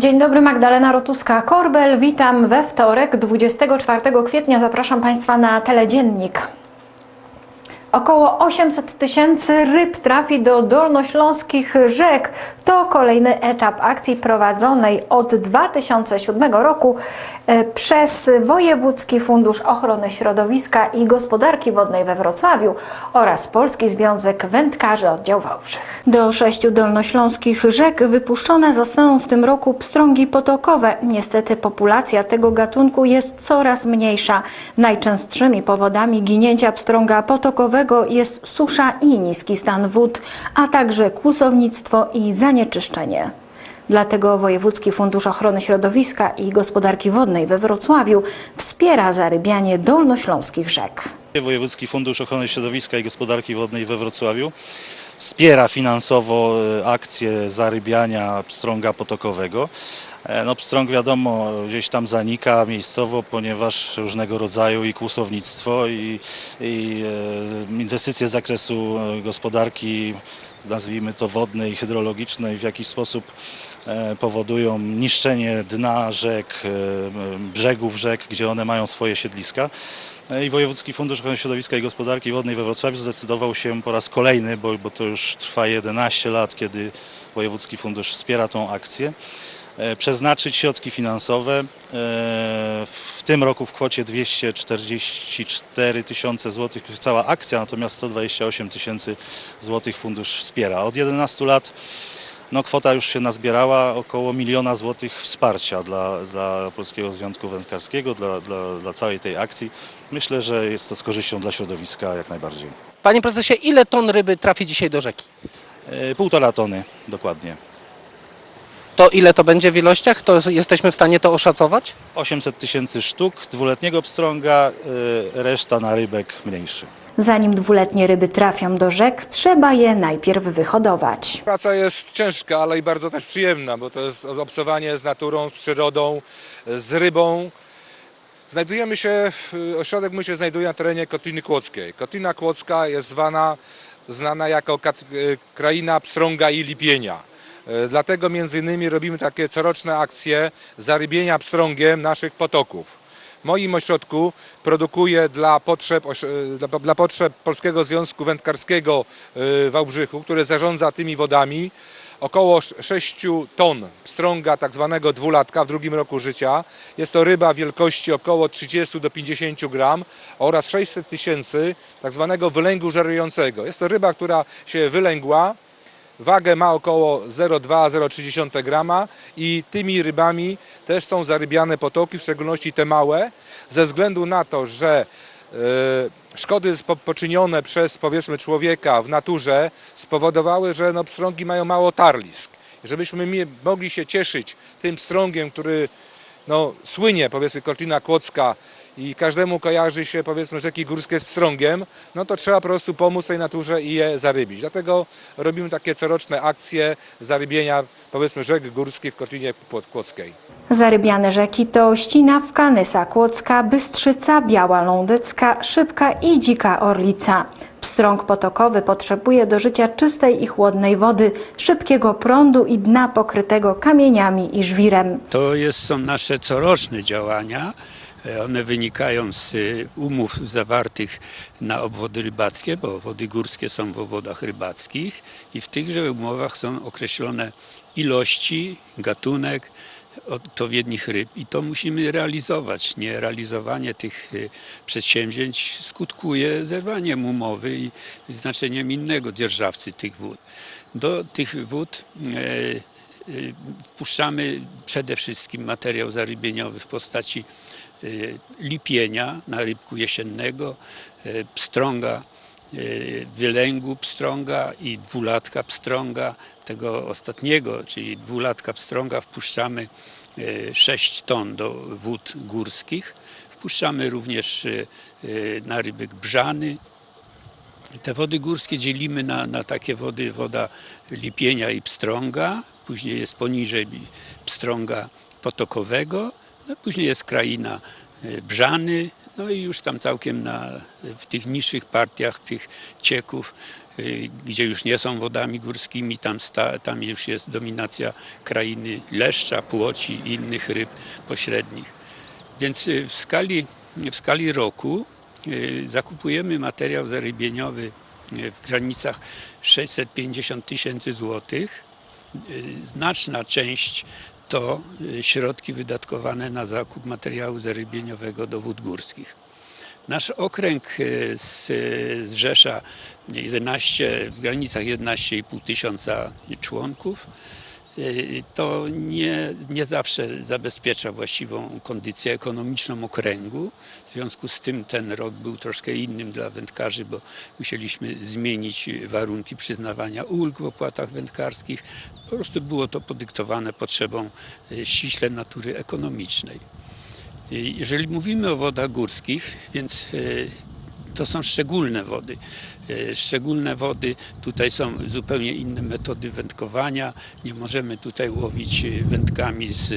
Dzień dobry, Magdalena Rotuska-Korbel. Witam we wtorek, 24 kwietnia. Zapraszam Państwa na teledziennik. Około 800 tysięcy ryb trafi do dolnośląskich rzek. To kolejny etap akcji prowadzonej od 2007 roku e, przez Wojewódzki Fundusz Ochrony Środowiska i Gospodarki Wodnej we Wrocławiu oraz Polski Związek Wędkarzy Oddział Wałbrzych. Do sześciu dolnośląskich rzek wypuszczone zostaną w tym roku pstrągi potokowe. Niestety populacja tego gatunku jest coraz mniejsza. Najczęstszymi powodami ginięcia pstrąga potokowego jest susza i niski stan wód, a także kłusownictwo i zanieczyszczenie. Dlatego Wojewódzki Fundusz Ochrony Środowiska i Gospodarki Wodnej we Wrocławiu wspiera zarybianie dolnośląskich rzek. Wojewódzki Fundusz Ochrony Środowiska i Gospodarki Wodnej we Wrocławiu wspiera finansowo e, akcję zarybiania pstrąga potokowego. E, No, pstrąg wiadomo gdzieś tam zanika miejscowo, ponieważ różnego rodzaju i kłusownictwo i, i e, inwestycje z zakresu e, gospodarki, nazwijmy to wodnej, hydrologicznej w jakiś sposób powodują niszczenie dna rzek, brzegów rzek, gdzie one mają swoje siedliska. I Wojewódzki Fundusz Ochrony Środowiska i Gospodarki Wodnej we Wrocławiu zdecydował się po raz kolejny, bo, bo to już trwa 11 lat, kiedy Wojewódzki Fundusz wspiera tą akcję, przeznaczyć środki finansowe e, w tym roku w kwocie 244 tysiące złotych cała akcja, natomiast 128 tysięcy złotych fundusz wspiera. Od 11 lat no, kwota już się nazbierała, około miliona złotych wsparcia dla, dla Polskiego Związku Wędkarskiego, dla, dla, dla całej tej akcji. Myślę, że jest to z korzyścią dla środowiska jak najbardziej. Panie prezesie, ile ton ryby trafi dzisiaj do rzeki? E, Półtora tony dokładnie. To ile to będzie w ilościach? To jesteśmy w stanie to oszacować? 800 tysięcy sztuk dwuletniego pstrąga, e, reszta na rybek mniejszy. Zanim dwuletnie ryby trafią do rzek, trzeba je najpierw wyhodować. Praca jest ciężka, ale i bardzo też przyjemna, bo to jest obcowanie z naturą, z przyrodą, z rybą. Znajdujemy się, w- ośrodek mój się znajduje na terenie Kotliny Kłodzkiej. Kotlina Kłodzka jest zwana, znana jako kat- e, kraina pstrąga i lipienia. E, Dlatego między innymi robimy takie coroczne akcje zarybienia pstrągiem naszych potoków. W moim ośrodku produkuję dla potrzeb, e, dla, potrzeb Polskiego Związku Wędkarskiego e, w Wałbrzychu, które zarządza tymi wodami, około 6 ton pstrąga tak zwanego dwulatka w drugim roku życia. Jest to ryba wielkości około 30 do 50 gram oraz 600 tysięcy tak zwanego wylęgu żerującego. Jest to ryba, która się wylęgła, Wagę ma około 0,2-0,3 grama i tymi rybami też są zarybiane potoki, w szczególności te małe, ze względu na to, że e, szkody poczynione przez powiedzmy człowieka w naturze spowodowały, że no, pstrągi mają mało tarlisk. Żebyśmy mogli się cieszyć tym pstrągiem, który no, słynie powiedzmy Kotlina Kłodzka i każdemu kojarzy się powiedzmy rzeki górskie z pstrągiem, no to trzeba po prostu pomóc tej naturze i je zarybić. Dlatego robimy takie coroczne akcje zarybienia powiedzmy rzek górskich w Kotlinie Kło- Kłodzkiej. Zarybiane rzeki to Ścinawka, Nysa Kłodzka, Bystrzyca, Biała Lądecka, Szybka i Dzika Orlica. Pstrąg potokowy potrzebuje do życia czystej i chłodnej wody, szybkiego prądu i dna pokrytego kamieniami i żwirem. To jest, są nasze coroczne działania. E, One wynikają z y, umów zawartych na obwody rybackie, bo wody górskie są w obwodach rybackich i w tychże umowach są określone ilości, gatunek odpowiednich ryb i to musimy realizować. Nierealizowanie tych y, przedsięwzięć skutkuje zerwaniem umowy i znaczeniem innego dzierżawcy tych wód. Do tych wód e, y, wpuszczamy przede wszystkim materiał zarybieniowy w postaci lipienia na rybku jesiennego, y, pstrąga, y, wylęgu pstrąga i dwulatka pstrąga. Tego ostatniego, czyli dwulatka pstrąga wpuszczamy y, 6 ton do wód górskich. Wpuszczamy również na rybek brzany, te wody górskie dzielimy na, na takie wody, woda lipienia i pstrąga, później jest poniżej pstrąga potokowego, no później jest kraina e, Brzany, no i już tam całkiem na, w tych niższych partiach tych cieków, e, gdzie już nie są wodami górskimi, tam, sta, tam już jest dominacja krainy leszcza, płoci i innych ryb pośrednich. Więc e, w skali, w skali roku zakupujemy materiał zarybieniowy w granicach 650 tysięcy złotych. Znaczna część to e, środki wydatkowane na zakup materiału zarybieniowego do wód górskich. Nasz okręg z, zrzesza 11, w granicach 11,5 tysiąca członków. E, To nie, nie zawsze zabezpiecza właściwą kondycję ekonomiczną okręgu. W związku z tym ten rok był troszkę innym dla wędkarzy, bo musieliśmy zmienić warunki przyznawania ulg w opłatach wędkarskich. Po prostu było to podyktowane potrzebą e, ściśle natury ekonomicznej. I Jeżeli mówimy o wodach górskich, więc to są szczególne wody. E, Szczególne wody, tutaj są zupełnie inne metody wędkowania. Nie możemy tutaj łowić e, wędkami z e,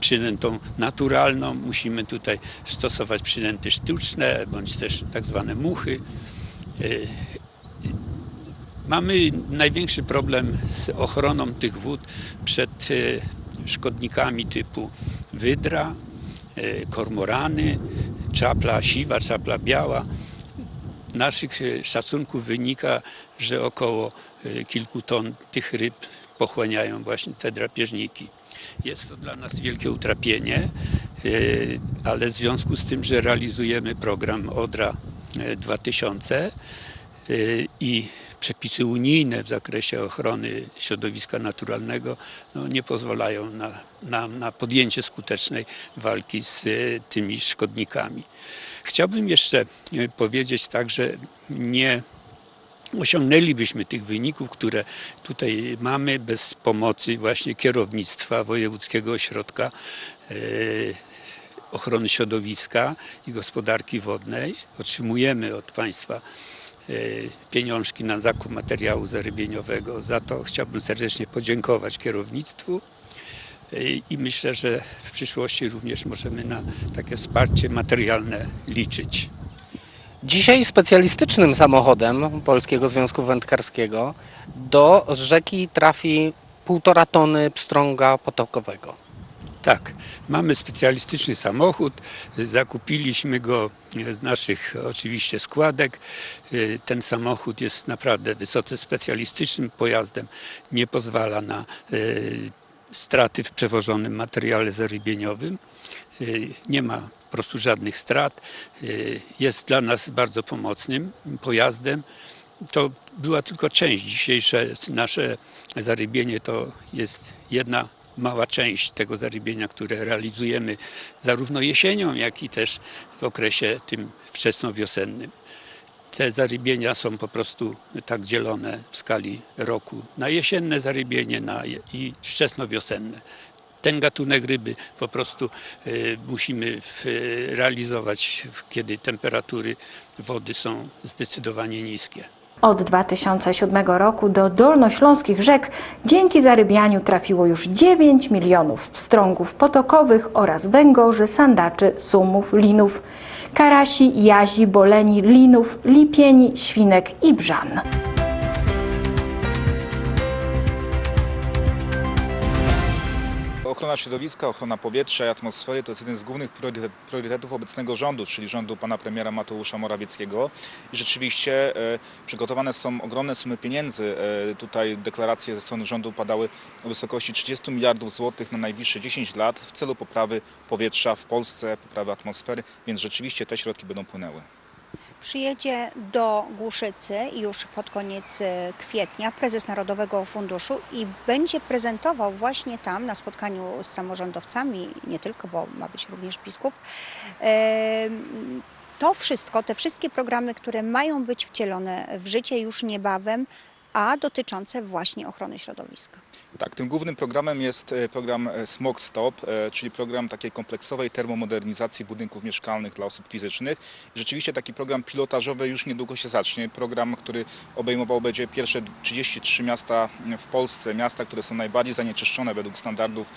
przynętą naturalną. Musimy tutaj stosować przynęty sztuczne, bądź też tak zwane muchy. Mamy największy problem z ochroną tych wód przed szkodnikami typu wydra, kormorany, czapla siwa, czapla biała. Naszych e, szacunków wynika, że około e, kilku ton tych ryb pochłaniają właśnie te drapieżniki. Jest to dla nas wielkie utrapienie, e, ale w związku z tym, że realizujemy program ODRA e, 2000 y, i przepisy unijne w zakresie ochrony środowiska naturalnego no, nie pozwalają na, nam na podjęcie skutecznej walki z tymi szkodnikami. Chciałbym jeszcze y, powiedzieć tak, że nie osiągnęlibyśmy tych wyników, które tutaj mamy bez pomocy właśnie kierownictwa Wojewódzkiego Ośrodka e, Ochrony Środowiska i Gospodarki Wodnej. Otrzymujemy od państwa e, pieniążki na zakup materiału zarybieniowego. Za to chciałbym serdecznie podziękować kierownictwu e, i myślę, że w przyszłości również możemy na takie wsparcie materialne liczyć. Dzisiaj specjalistycznym samochodem Polskiego Związku Wędkarskiego do rzeki trafi półtora tony pstrąga potokowego. Tak, mamy specjalistyczny samochód, zakupiliśmy go z naszych oczywiście składek. Ten samochód jest naprawdę wysoce specjalistycznym pojazdem, nie pozwala na e, straty w przewożonym materiale zarybieniowym. E, Nie ma po prostu żadnych strat. E, Jest dla nas bardzo pomocnym pojazdem. To była tylko część. Dzisiejsze nasze zarybienie to jest jedna mała część tego zarybienia, które realizujemy zarówno jesienią, jak i też w okresie tym wczesnowiosennym. Te zarybienia są po prostu tak dzielone w skali roku na jesienne zarybienie na i wczesnowiosenne. Ten gatunek ryby po prostu e, musimy e, realizować, kiedy temperatury wody są zdecydowanie niskie. Od 2007 roku do dolnośląskich rzek dzięki zarybianiu trafiło już 9 milionów pstrągów potokowych oraz węgorzy, sandaczy, sumów, linów, karasi, jazi, boleni, linów, lipieni, świnek i brzan. Ochrona środowiska, ochrona powietrza i atmosfery to jest jeden z głównych priorytet- priorytetów obecnego rządu, czyli rządu pana premiera Mateusza Morawieckiego. I rzeczywiście e, przygotowane są ogromne sumy pieniędzy. E, tutaj deklaracje ze strony rządu padały o wysokości 30 miliardów złotych na najbliższe 10 lat w celu poprawy powietrza w Polsce, poprawy atmosfery, więc rzeczywiście te środki będą płynęły. Przyjedzie do Głuszycy już pod koniec e, kwietnia prezes Narodowego Funduszu i będzie prezentował właśnie tam na spotkaniu z samorządowcami, nie tylko, bo ma być również biskup, em, to wszystko, te wszystkie programy, które mają być wcielone w życie już niebawem, a dotyczące właśnie ochrony środowiska. Tak, tym głównym programem jest e, program e, Smog Stop, e, czyli program takiej kompleksowej termomodernizacji budynków mieszkalnych dla osób fizycznych. Rzeczywiście taki program pilotażowy już niedługo się zacznie. Program, który obejmował będzie pierwsze 33 miasta w Polsce, miasta, które są najbardziej zanieczyszczone według standardów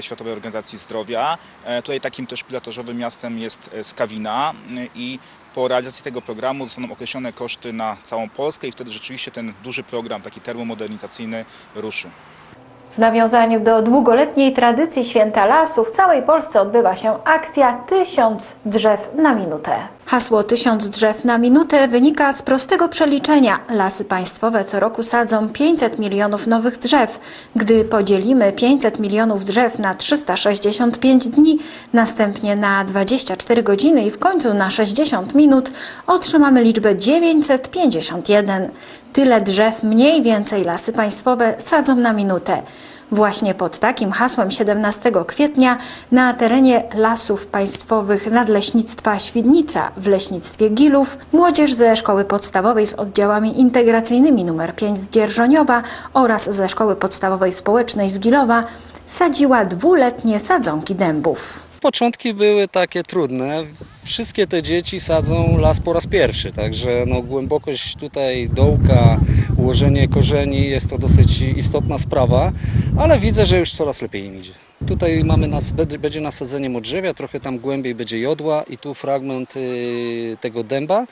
Światowej Organizacji Zdrowia. Tutaj takim też pilotażowym miastem jest Skawina i po realizacji tego programu zostaną określone koszty na całą Polskę i wtedy rzeczywiście ten duży program, taki termomodernizacyjny ruszy. W nawiązaniu do długoletniej tradycji Święta Lasu w całej Polsce odbywa się akcja Tysiąc drzew na minutę. Hasło Tysiąc drzew na minutę wynika z prostego przeliczenia. Lasy państwowe co roku sadzą 500 milionów nowych drzew. Gdy podzielimy 500 milionów drzew na 365 dni, następnie na 24 godziny i w końcu na 60 minut, otrzymamy liczbę 951. Tyle drzew mniej więcej lasy państwowe sadzą na minutę. Właśnie pod takim hasłem 17 kwietnia na terenie Lasów Państwowych Nadleśnictwa Świdnica w Leśnictwie Gilów młodzież ze Szkoły Podstawowej z oddziałami integracyjnymi nr 5 z Dzierżoniowa oraz ze Szkoły Podstawowej Społecznej z Gilowa sadziła dwuletnie sadzonki dębów. Początki były takie trudne. Wszystkie te dzieci sadzą las po raz pierwszy, także no, głębokość tutaj dołka, ułożenie korzeni jest to dosyć istotna sprawa, ale widzę, że już coraz lepiej im idzie. Tutaj mamy nas, będzie- nasadzenie modrzewia, trochę tam głębiej będzie jodła i tu fragment y, tego dęba.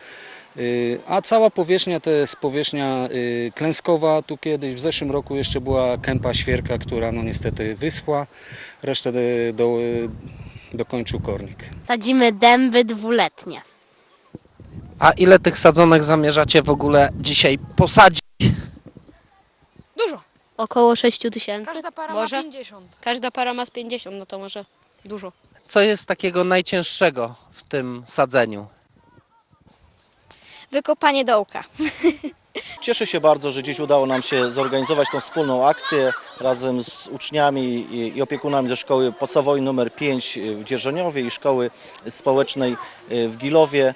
Y, A cała powierzchnia to jest powierzchnia y, klęskowa. Tu kiedyś w zeszłym roku jeszcze była kępa świerka, która no niestety wyschła. Resztę do, dokończył kornik. Sadzimy dęby dwuletnie. A ile tych sadzonek zamierzacie w ogóle dzisiaj posadzić? Dużo. Około 6 tysięcy. Każda para może? ma 50. Każda para ma z 50, no to może dużo. Co jest takiego najcięższego w tym sadzeniu? Wykopanie dołka. Cieszę się bardzo, że dziś udało nam się zorganizować tą wspólną akcję razem z uczniami i, opiekunami ze szkoły podstawowej nr 5 w Dzierżoniowie i szkoły społecznej w Gilowie.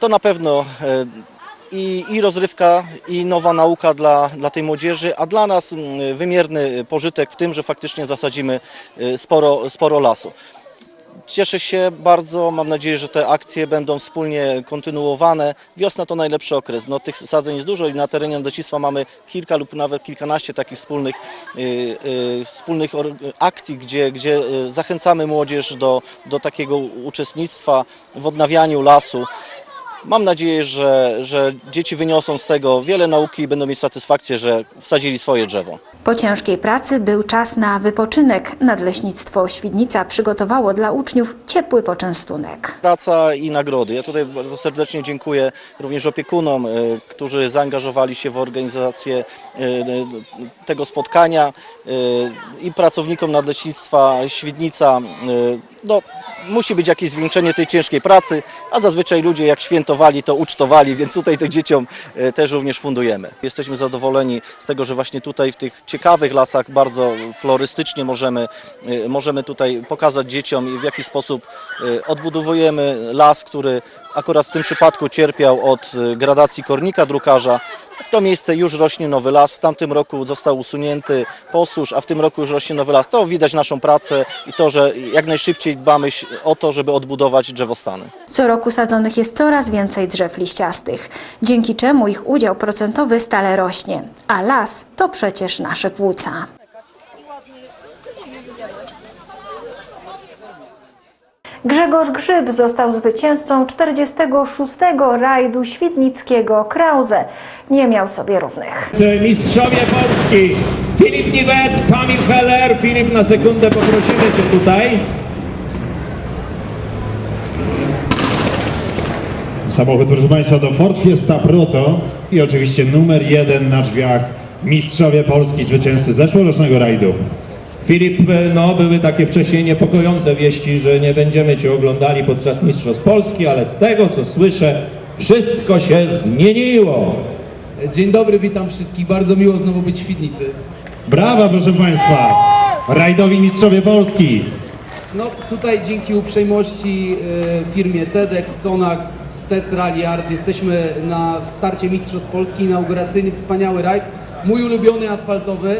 To na pewno e, i, i rozrywka, i nowa nauka dla, dla tej młodzieży, a dla nas mm, wymierny pożytek w tym, że faktycznie zasadzimy e, sporo, sporo lasu. Cieszę się bardzo, mam nadzieję, że te akcje będą wspólnie kontynuowane. Wiosna to najlepszy okres. No, tych sadzeń jest dużo i na terenie Nadleśnictwa mamy kilka lub nawet kilkanaście takich wspólnych, y, y, wspólnych akcji, gdzie, gdzie y, zachęcamy młodzież do, do takiego uczestnictwa w odnawianiu lasu. Mam nadzieję, że, że dzieci wyniosą z tego wiele nauki i będą mieć satysfakcję, że wsadzili swoje drzewo. Po ciężkiej pracy był czas na wypoczynek. Nadleśnictwo Świdnica przygotowało dla uczniów ciepły poczęstunek. praca i nagrody. Ja tutaj bardzo serdecznie dziękuję również opiekunom, e, którzy zaangażowali się w organizację e, tego spotkania e, i pracownikom Nadleśnictwa Świdnica. No, musi być jakieś zwieńczenie tej ciężkiej pracy, a zazwyczaj ludzie jak świętowali, to ucztowali, więc tutaj to dzieciom e, też również fundujemy. Jesteśmy zadowoleni z tego, że właśnie tutaj w tych ciekawych lasach bardzo florystycznie możemy, e, możemy tutaj pokazać dzieciom w jaki sposób e, odbudowujemy las, który akurat w tym przypadku cierpiał od e, gradacji kornika drukarza. W to miejsce już rośnie nowy las. W tamtym roku został usunięty posusz, a w tym roku już rośnie nowy las. To widać naszą pracę i to, że jak najszybciej dbamy o to, żeby odbudować drzewostany. Co roku sadzonych jest coraz więcej drzew liściastych, dzięki czemu ich udział procentowy stale rośnie. A las to przecież nasze płuca. Grzegorz Grzyb został zwycięzcą 46. rajdu świdnickiego Krause. Nie miał sobie równych. Mistrzowie Polski Filip Niwet, Kamil Heller. Filip, na sekundę poprosimy Cię tutaj. Samochód, proszę Państwa, do Ford Fiesta Proto i oczywiście numer jeden na drzwiach Mistrzowie Polski, zwycięzcy zeszłorocznego rajdu. Filip, no były takie wcześniej niepokojące wieści, że nie będziemy Cię oglądali podczas Mistrzostw Polski, ale z tego co słyszę, wszystko się zmieniło. Dzień dobry, witam wszystkich. Bardzo miło znowu być w Świdnicy. Brawa, proszę Państwa! Rajdowi Mistrzowie Polski! No tutaj dzięki uprzejmości e, firmie TEDx, Sonax, Stec Rally Art. Jesteśmy na starcie Mistrzostw Polski, inauguracyjny, wspaniały rajd. Mój ulubiony asfaltowy.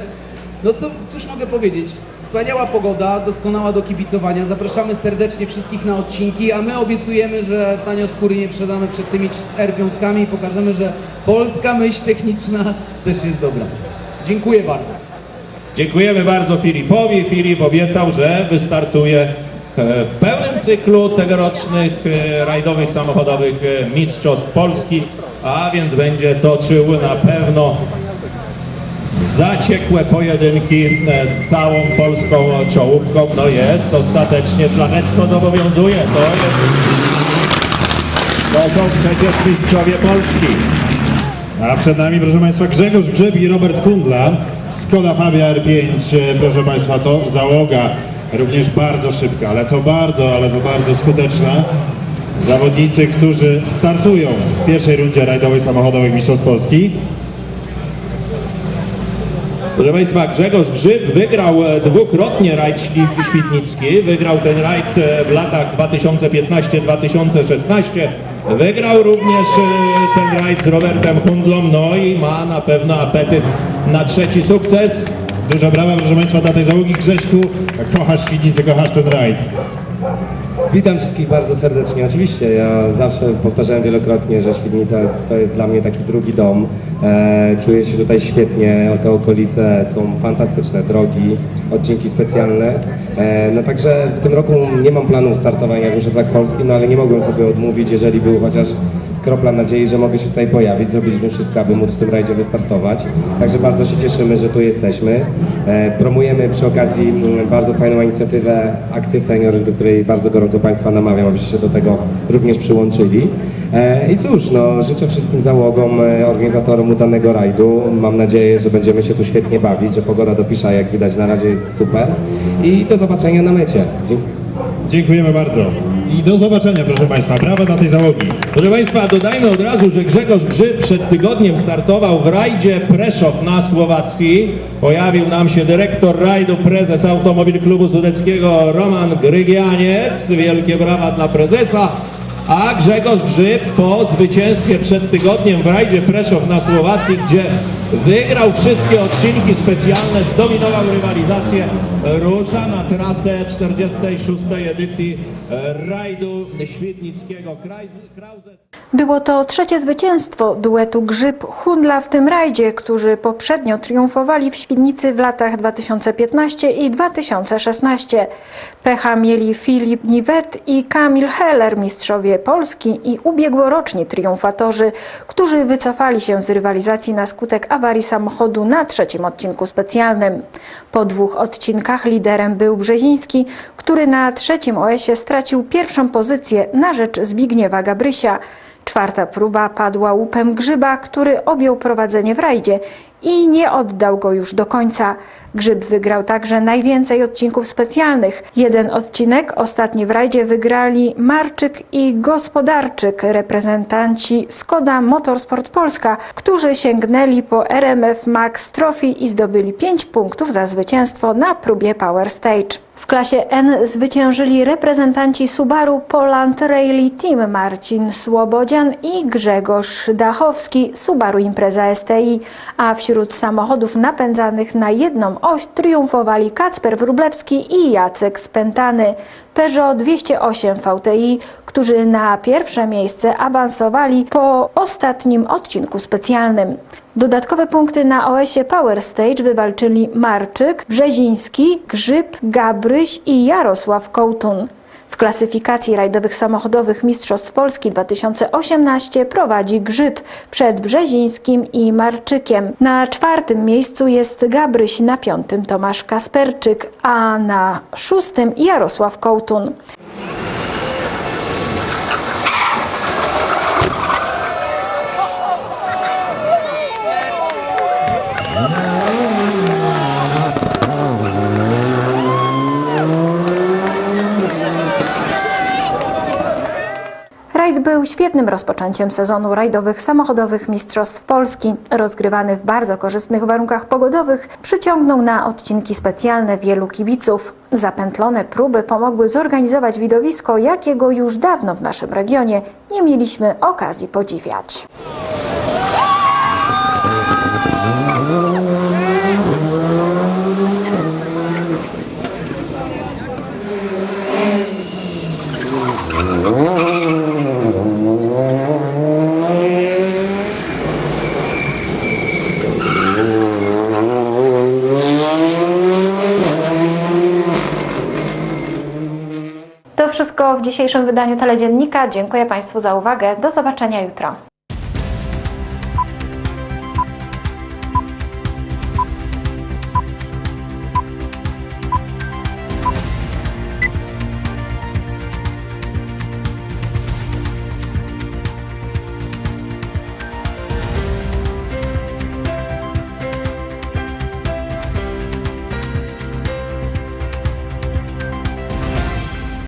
No co, cóż mogę powiedzieć? Wspaniała pogoda, doskonała do kibicowania. Zapraszamy serdecznie wszystkich na odcinki, a my obiecujemy, że tanio skóry nie sprzedamy przed tymi R5 i pokażemy, że polska myśl techniczna też jest dobra. Dziękuję bardzo. Dziękujemy bardzo Filipowi. Filip obiecał, że wystartuje e, w pełnym cyklu tegorocznych e, rajdowych samochodowych e, Mistrzostw Polski, a więc będzie toczył na pewno zaciekłe pojedynki e, z całą polską czołówką. No jest, ostatecznie Flanecko zobowiązuje. To jest... To są przecież mistrzowie Polski. A przed nami, proszę Państwa, Grzegorz Grzeb i Robert Kundla. Skoda Fabia R5, e, proszę Państwa, to załoga również bardzo szybka, ale to bardzo, ale to bardzo skuteczna. Zawodnicy, którzy startują w pierwszej rundzie rajdowej samochodowych Mistrzostw Polski. Proszę Państwa, Grzegorz Grzyb wygrał e, dwukrotnie rajd Świdnicki. Wygrał ten rajd e, w latach 2015-2016. Wygrał również e, ten rajd z Robertem Hundlą, no i ma na pewno apetyt na trzeci sukces. Dużo brawa, proszę Państwa, dla tej załogi Grześku. Kochasz Świdnicę, kochasz ten rajd. Witam wszystkich bardzo serdecznie. Oczywiście, ja zawsze powtarzałem wielokrotnie, że Świdnica to jest dla mnie taki drugi dom. E, czuję się tutaj świetnie, te okolice są fantastyczne, drogi, odcinki specjalne. E, no także w tym roku nie mam planu startowania w Mistrzostwach Polski, no ale nie mogłem sobie odmówić, jeżeli był chociaż kropla nadziei, że mogę się tutaj pojawić. Zrobiliśmy wszystko, aby móc w tym rajdzie wystartować. Także bardzo się cieszymy, że tu jesteśmy. E, promujemy przy okazji mm, bardzo fajną inicjatywę Akcję Senior, do której bardzo gorąco Państwa namawiam, abyście się do tego również przyłączyli. E, I cóż, no, życzę wszystkim załogom, e, organizatorom udanego rajdu. Mam nadzieję, że będziemy się tu świetnie bawić, że pogoda dopisza, jak widać na razie jest super. I do zobaczenia na mecie. Dziękujemy bardzo. I do zobaczenia, proszę Państwa. Brawa dla tej załogi. Proszę Państwa, dodajmy od razu, że Grzegorz Grzyb przed tygodniem startował w rajdzie Preszów na Słowacki. Pojawił nam się dyrektor rajdu, prezes Automobil Klubu Sudeckiego Roman Grygianiec. Wielkie brawa dla prezesa. A Grzegorz Grzyb po zwycięstwie przed tygodniem w rajdzie Preszów na Słowacji, gdzie wygrał wszystkie odcinki specjalne, zdominował rywalizację, rusza na trasę 46. edycji rajdu Świdnickiego. Krause... Było to trzecie zwycięstwo duetu Grzyb-Hundla w tym rajdzie, którzy poprzednio triumfowali w Świdnicy w latach 2015 i 2016. Pecha mieli Filip Niwet i Kamil Heller, mistrzowie Polski i ubiegłoroczni triumfatorzy, którzy wycofali się z rywalizacji na skutek awarii samochodu na trzecim odcinku specjalnym. Po dwóch odcinkach liderem był Brzeziński, który na trzecim OS-ie stracił pierwszą pozycję na rzecz Zbigniewa Gabrysia. Czwarta próba padła łupem Grzyba, który objął prowadzenie w rajdzie i nie oddał go już do końca. Grzyb wygrał także najwięcej odcinków specjalnych. Jeden odcinek, ostatni w rajdzie, wygrali Marczyk i Gospodarczyk, reprezentanci Skoda Motorsport Polska, którzy sięgnęli po RMF Max Trophy i zdobyli 5 punktów za zwycięstwo na próbie Power Stage. W klasie N zwyciężyli reprezentanci Subaru Poland Rally Team Marcin Słobodzian i Grzegorz Dachowski Subaru Impreza STI, a wśród samochodów napędzanych na jedną oś triumfowali Kacper Wróblewski i Jacek Spętany. Peugeot 208 VTI, którzy na pierwsze miejsce awansowali po ostatnim odcinku specjalnym. Dodatkowe punkty na OS-ie Power Stage wywalczyli Marczyk, Brzeziński, Grzyb, Gabryś i Jarosław Kołtun. W klasyfikacji rajdowych samochodowych Mistrzostw Polski 2018 prowadzi Grzyb przed Brzezińskim i Marczykiem. Na czwartym miejscu jest Gabryś, na piątym Tomasz Kasperczyk, a na szóstym Jarosław Kołtun. Rajd był świetnym rozpoczęciem sezonu rajdowych samochodowych Mistrzostw Polski. Rozgrywany w bardzo korzystnych warunkach pogodowych, przyciągnął na odcinki specjalne wielu kibiców. Zapętlone próby pomogły zorganizować widowisko, jakiego już dawno w naszym regionie nie mieliśmy okazji podziwiać. To wszystko w dzisiejszym wydaniu Teledziennika. Dziękuję Państwu za uwagę. Do zobaczenia jutro.